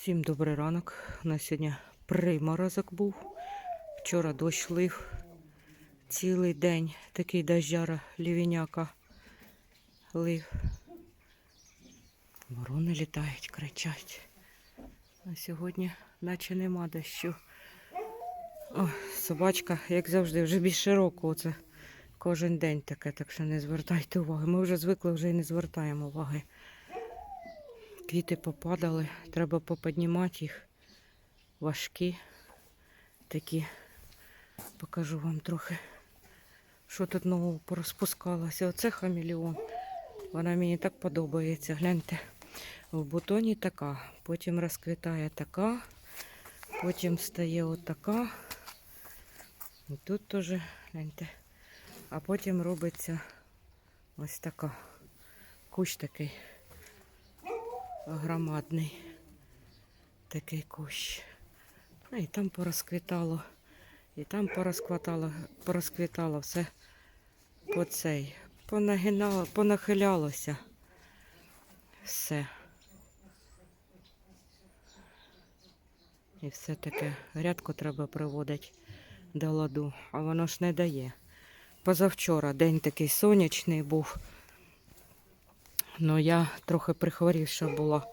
Всім добрий ранок. У нас сьогодні приморозок був. Вчора дощ лив. Цілий день такий дождяра лівіняка лив. Ворони літають, кричать. А сьогодні наче нема дощу. О, собачка, як завжди, вже більше року. Оце кожен день таке, так що не звертайте уваги. Ми вже звикли, вже і не звертаємо уваги. Квіти попадали, треба поподнімати їх. Важкі такі. Покажу вам трохи, що тут нового порозпускалося. Оце хамелеон. Вона мені так подобається. Гляньте, в бутоні така, потім розквітає така, потім стає отака. І тут теж, гляньте. А потім робиться ось така. Кущ такий громадний такий кущ. А і там порозквітало, і там порозквітало, порозквітало все по цей. Понагинало, понахилялося. Все. І все таке грядку треба приводити до ладу, а воно ж не дає. Позавчора день такий сонячний був. Ну, я трохи прихворівша була,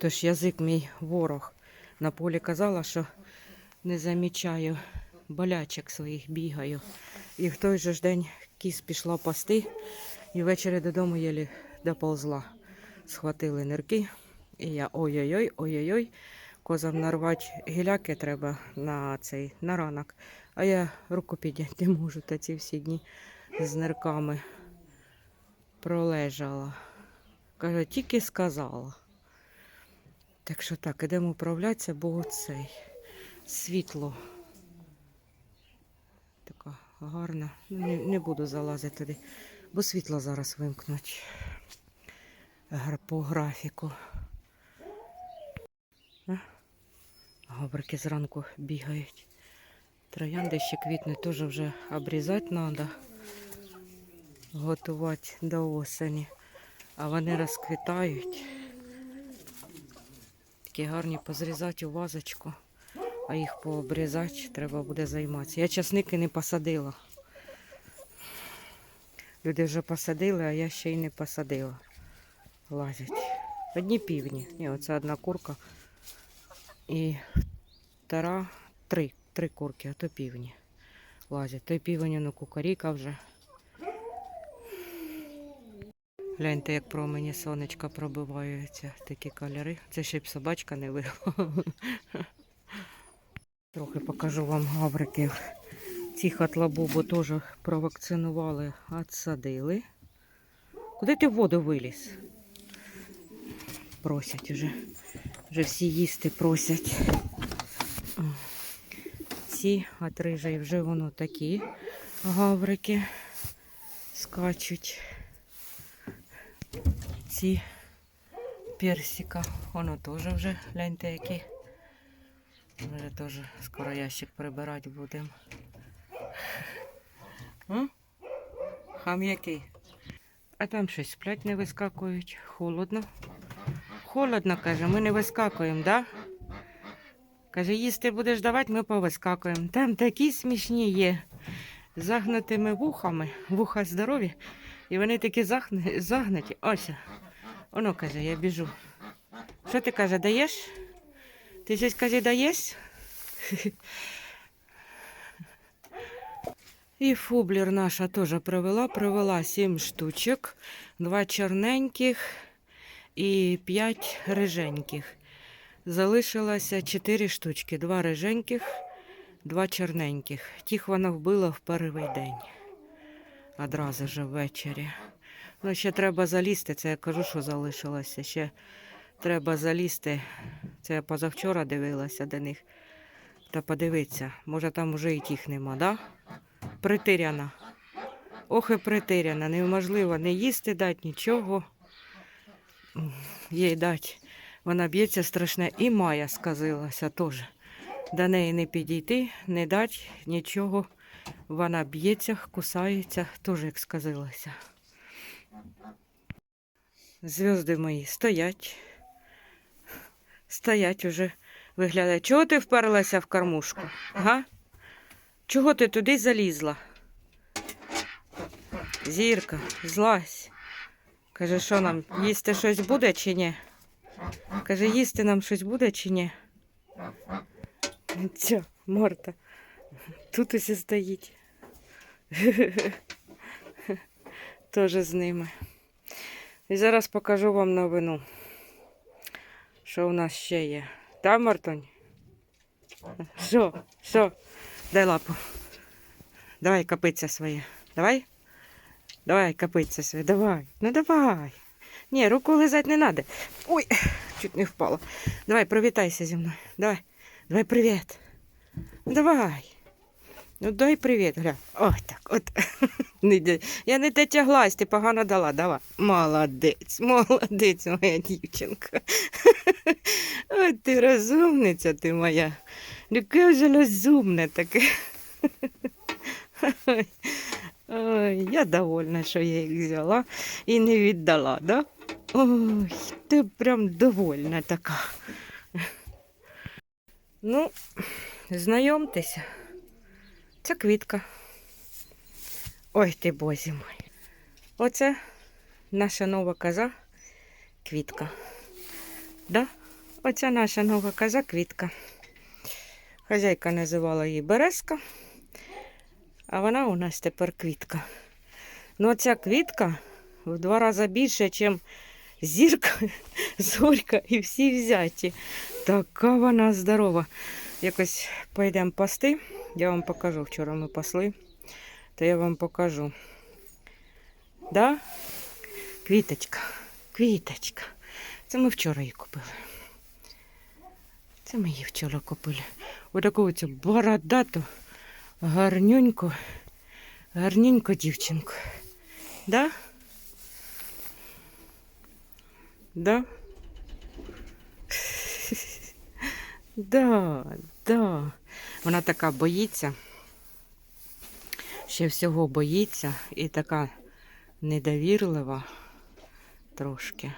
тож язик мій ворог. На полі казала, що не замічаю болячок своїх бігаю. І в той же ж день кіс пішла пасти, і ввечері додому єлі доползла. Схватили нирки, і я ой-ой-ой, ой-ой-ой. Козам нарвати гіляки треба на цей на ранок. А я руку підняти можу та ці всі дні з нирками пролежала. Каже, тільки сказала. Так що так, ідемо управлятися, бо цей світло. Така гарна. Ну, Не, не буду залазити туди, бо світло зараз вимкнуть по графіку. Габрики зранку бігають. Троянди ще квітнуть, теж вже обрізати треба. Готувати до осені. А вони розквітають. Такі гарні позрізати у вазочку, а їх пообрізати треба буде займатися. Я часники не посадила. Люди вже посадили, а я ще й не посадила. Лазять. Одні півні. Ні, оце одна курка. І втора, три, три курки, а то півні. Лазять. Той півень, ну кукаріка вже. Гляньте, як промені сонечка пробиваються, такі кольори. Це ще б собачка не вигла. Трохи покажу вам гавриків. Цих от лабубу теж провакцинували, отсадили. Куди ти в воду виліз? Просять уже. Вже всі їсти просять. Ці от рижей вже воно такі гаврики скачуть ці персика. Воно теж вже, гляньте, які. Вже теж скоро ящик прибирати будемо. М? Хам який? А там щось сплять, не вискакують. Холодно. Холодно, каже, ми не вискакуємо, да? Каже, їсти будеш давати, ми повискакуємо. Там такі смішні є. Загнутими вухами, вуха здорові. І вони такі загн- загнуті. Ось. Воно каже, я біжу. Що ти каже, даєш? Ти щось каже, даєш? І фублер наша теж привела. Привела сім штучок, два чорненьких і п'ять риженьких. Залишилося чотири штучки, два риженьких, два чорненьких. Тих вона вбила в перший день. Одразу ж ввечері. Ну, ще треба залізти, це я кажу, що залишилося. Ще треба залізти. Це я позавчора дивилася до них. Та подивитися, може там вже і тих нема, да? Притиряна. Ох і притиряна. Неможливо не їсти дати, нічого. Їй дати. Вона б'ється страшне. І Майя сказилася теж. До неї не підійти, не дати нічого. Вона б'ється, кусається, теж як сказилася. Зв'язки мої стоять. Стоять уже виглядає. Чого ти вперлася в кормушку? Га? Чого ти туди залізла? Зірка, злазь. Каже, що нам, їсти щось буде чи ні? Каже, їсти нам щось буде чи ні? Ця, Марта, тут усі стоїть. Теж з ними. І зараз покажу вам новину. Що у нас ще є? Та, Мартонь? Що? Що? Дай лапу. Давай копиться своє. Давай? Давай копиться своє. Давай. Ну давай. Ні, руку лизати не треба. Ой, чуть не впала. Давай, привітайся зі мною. Давай. Давай привіт. Ну, давай. Ну дай привіт, гля. Ой, так, от. Я не те тяглась, ти погано дала. Давай. Молодець, молодець, моя дівчинка. Ой, ти розумниця ти моя. Яке вже розумне таке. Ой, я довольна, що я їх взяла і не віддала, да? Ой, ти прям довольна така. Ну, знайомтеся. Це квітка. Ой ти бозі мой. Оце наша нова коза квітка. Да? Оце наша нова коза квітка. Хазяйка називала її Березка, а вона у нас тепер квітка. Ну, ця квітка в два рази більше, ніж зірка, зорька і всі взяті. Така вона здорова. Якось пойдемо пасти. Я вам покажу. Вчора ми пасли, то я вам покажу. Да? Квіточка, квіточка. Це ми вчора її купили. Це ми її вчора купили. Отаку цю бородату, гарнюньку, гарненьку дівчинку. Да? Да? Да, да. Вона така боїться. Ще всього боїться і така недовірлива трошки.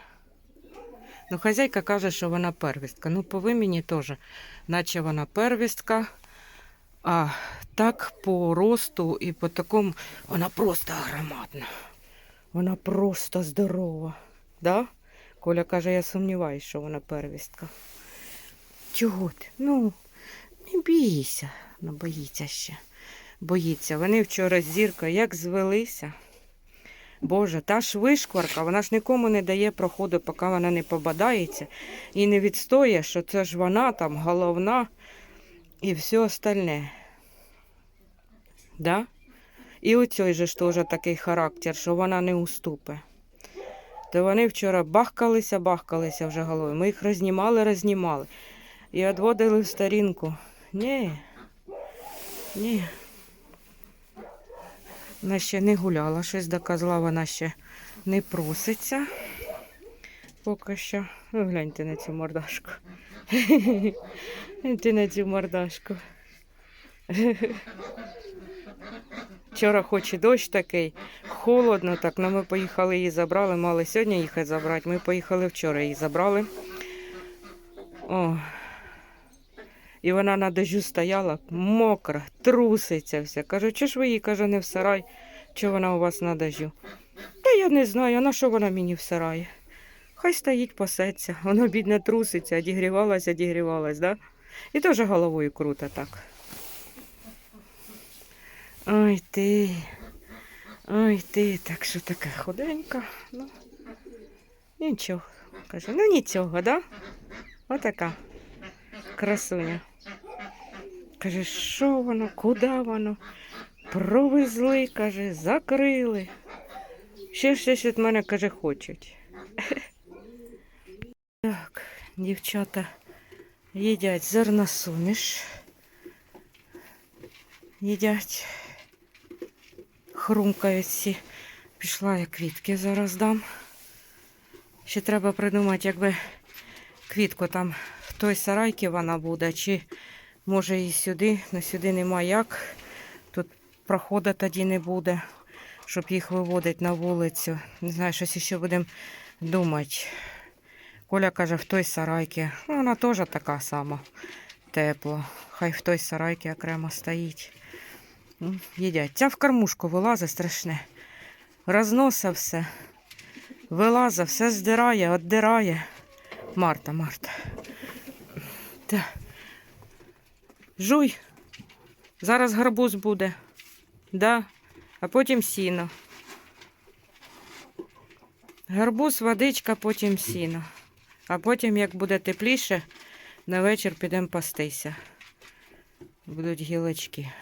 Ну, хазяйка каже, що вона первістка. Ну, по вимені теж, наче вона первістка. А так по росту і по такому вона просто громадна. Вона просто здорова. Да? Коля каже, я сумніваюся, що вона первістка. Чого ти? Ну, не бійся. Ну, боїться ще. Боїться. Вони вчора з зіркою як звелися. Боже, та ж вишкварка, вона ж нікому не дає проходу, поки вона не побадається і не відстоє, що це ж вона там головна і все остальне. Да? І у цій же ж теж такий характер, що вона не уступе. То вони вчора бахкалися, бахкалися вже головою. Ми їх рознімали, рознімали. І відводили в старінку. Ні. Ні. Вона ще не гуляла, щось до козла вона ще не проситься. Поки що. Ну, гляньте на цю мордашку. Гляньте на цю мордашку. Вчора хоч і дощ такий, холодно, так, але ми поїхали її забрали, мали сьогодні їхати забрати. Ми поїхали вчора її забрали. О. І вона на дождю стояла, мокра, труситься вся. Кажу, чи ж ви її каже, не в сарай, чи вона у вас на дождю? Та я не знаю, на що вона мені в сараї? Хай стоїть, пасеться. Вона, бідне, труситься, одігрівалась, одігрівалась, да? І теж головою круто так. Ой ти. Ой ти, так що така худенька. Ну, нічого. Каже, ну нічого, да? Отака красуня. Каже, що воно, куди воно? Провезли, каже, закрили. Ще щось від мене, каже, хочуть. Так, дівчата їдять зерносуміш. Їдять, хрумкають всі. Пішла я квітки зараз дам. Ще треба придумати, якби квітку там в той сарайці вона буде, чи може і сюди, але сюди нема як. Тут проходу тоді не буде, щоб їх виводити на вулицю. Не знаю, щось ще будемо думати. Коля каже, в той сарайці. Ну, вона теж така сама тепла. Хай в той сарайці окремо стоїть. Ну, їдять. Ця в кормушку вилазить страшне. Розноса все. Вилазить, все здирає, віддирає. Марта, Марта. Та. Жуй. Зараз гарбуз буде. Да. А потім сіно. Гарбуз, водичка, потім сіно. А потім, як буде тепліше, на вечір підемо пастися. Будуть гілочки.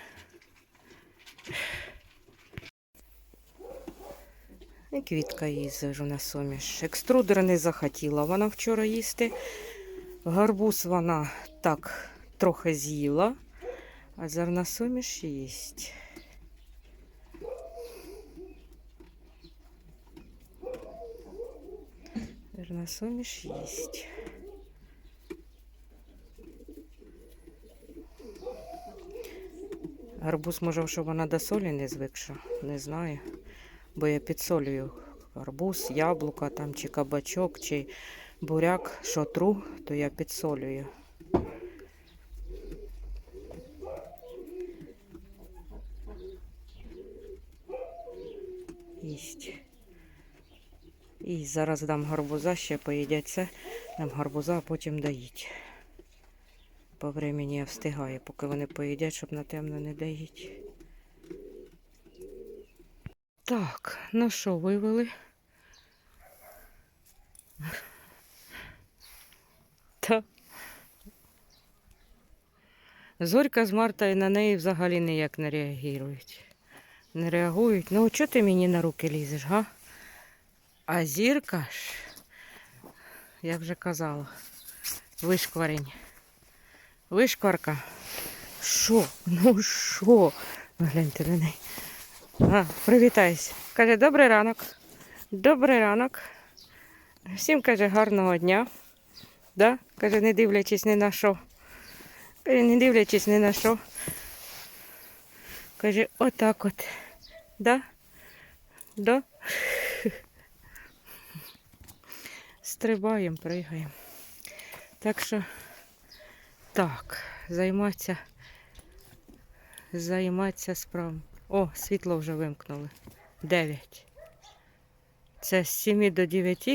І квітка їздижу на суміш. Екструдер не захотіла вона вчора їсти. Гарбуз вона так трохи з'їла, а зерносуміш їсть. Зерносуміш їсть. Гарбуз, може, щоб вона до солі не звикша, не знаю. Бо я підсолюю гарбуз, яблука там, чи кабачок, чи буряк, що тру, то я підсолюю. Їсть. І зараз дам гарбуза, ще поїдять це, дам гарбуза, а потім доїть. По времени я встигаю, поки вони поїдять, щоб на темно не доїть. Так, ну що, вивели? Та. Зорька з Мартою на неї взагалі ніяк не реагують. Не реагують. Ну, чого ти мені на руки лізеш, га? А зірка ж, я вже казала, вишкварень. Вишкварка. Що? Ну що? Гляньте на неї. А, привітайся. Каже, добрий ранок. Добрий ранок. Всім каже, гарного дня. Да? Каже, не дивлячись ні на що. Каже, не дивлячись ні на що. Каже, отак от. Да? Да? Стрибаємо, пригаємо. Так що так, займатися, займатися справами. О, світло вже вимкнули. 9. Це з 7 до 9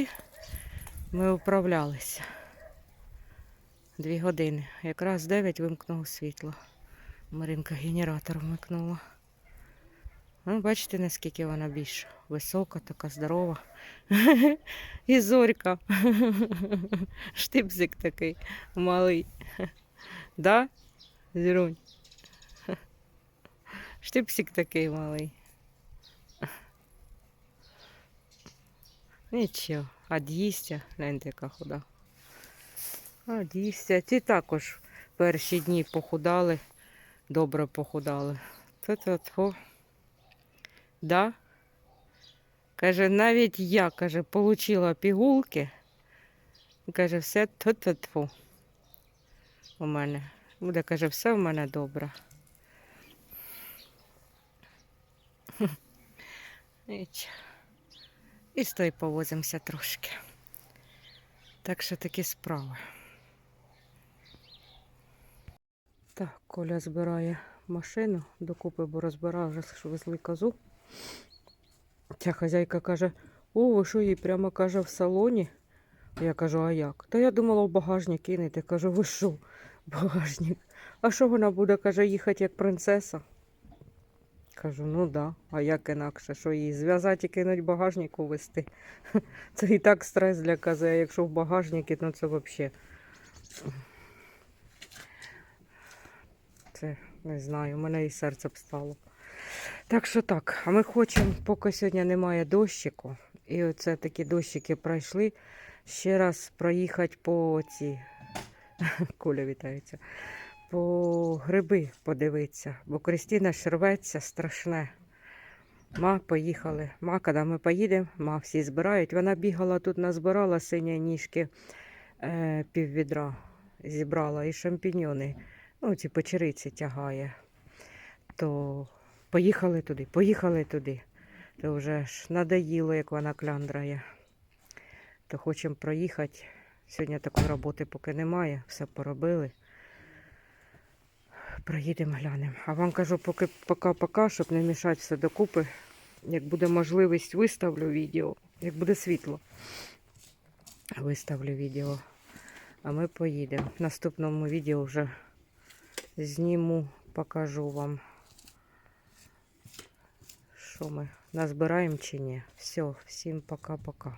ми управлялися. Дві години. Якраз 9 вимкнуло світло. Маринка генератор вмикнула. Ну, бачите, наскільки вона більш висока, така здорова. І зорька. Штипзик такий малий. Да? Зірунь? Штипсик такий малий. Нічого, ад'їстя, гляньте, яка худа. Ад'їстя. Ті також перші дні похудали, добре похудали. Та-та-тхо. Да? Каже, навіть я, каже, получила пігулки. Каже, все то-то-тфу. У мене. Буде, каже, все в мене добре. І з той повозимося трошки. Так що такі справи. Так, Коля збирає машину докупи, бо розбирав вже що везли козу. Ця хазяйка каже, о, ви що їй прямо каже в салоні? Я кажу, а як? Та я думала в багажник кинути. Кажу, ви що, багажник? А що вона буде, каже, їхати як принцеса? Кажу, ну да, а як інакше, що її зв'язати і кинуть в багажнику вести. Це і так стрес для кози, а якщо в багажнику, ну це взагалі. Це не знаю, у мене і серце б стало. Так що так, а ми хочемо, поки сьогодні немає дощику, і оце такі дощики пройшли, ще раз проїхати по ці, Коля вітається, по гриби подивитися, бо Кристина ж рветься страшне. Ма, поїхали. Ма, коли ми поїдемо, ма всі збирають. Вона бігала тут, назбирала сині ніжки е, піввідра, зібрала і шампіньони. Ну, ці печериці тягає. То поїхали туди, поїхали туди. То вже ж надоїло, як вона кляндрає. То хочемо проїхати Сьогодні такої роботи поки немає, все поробили. Проїдемо, глянемо. А вам кажу, поки пока-пока, щоб не мішати все докупи. Як буде можливість, виставлю відео. Як буде світло, виставлю відео. А ми поїдемо. В наступному відео вже зніму, покажу вам, що ми назбираємо чи ні. Все, всім пока-пока.